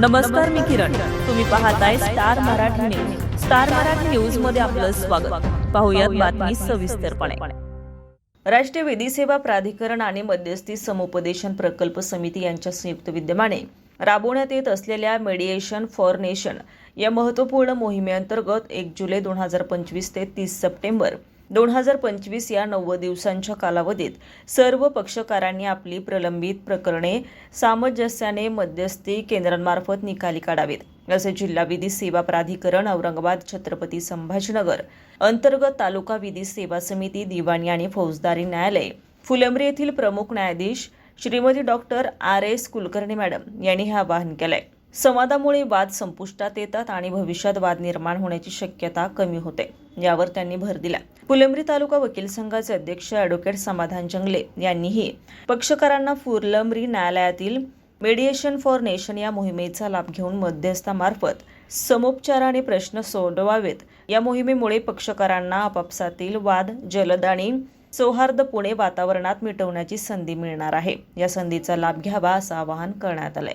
नमस्कार मी किरण. तुम्ही पाहताय star Marathi news. Star Marathi न्यूजमध्ये आपलं स्वागत. पाहुयात बातमी सविस्तरपणे. राष्ट्रीय विधी सेवा प्राधिकरण आणि मध्यस्थी समुपदेशन प्रकल्प समिती यांच्या संयुक्त विद्यमाने राबवण्यात येत असलेल्या मेडिएशन फॉर नेशन या महत्त्वपूर्ण मोहिमेअंतर्गत एक जुलै दोन हजार पंचवीस ते तीस सप्टेंबर दोन हजार पंचवीस या नव्वद दिवसांच्या कालावधीत सर्व पक्षकारांनी आपली प्रलंबित प्रकरणे सामंजस्याने मध्यस्थी केंद्रांमार्फत निकाली काढावीत. असे जिल्हा विधी सेवा प्राधिकरण औरंगाबाद छत्रपती संभाजीनगर अंतर्गत तालुका विधी सेवा समिती दिवाणी आणि फौजदारी न्यायालय फुलंब्री येथील प्रमुख न्यायाधीश Shrimati doctor R S Kulkarni madam यांनी हे आवाहन केलंय. संवादामुळे वाद संपुष्टात येतात आणि भविष्यात वाद निर्माण होण्याची शक्यता कमी होते यावर त्यांनी भर दिला. फुलंब्री तालुका वकील संघाचे अध्यक्ष ॲडव्होकेट समाधान जंगले यांनीही पक्षकारांना फुलंब्री न्यायालयातील मेडिएशन फॉर नेशन या मोहिमेचा लाभ घेऊन मध्यस्थामार्फत समोपचाराने प्रश्न सोडवावेत. या मोहिमेमुळे पक्षकारांना आपापसातील वाद जलद आणि सौहार्दपूर्ण वातावरणात मिटवण्याची संधी मिळणार आहे. या संधीचा लाभ घ्यावा असं आवाहन करण्यात आलंय.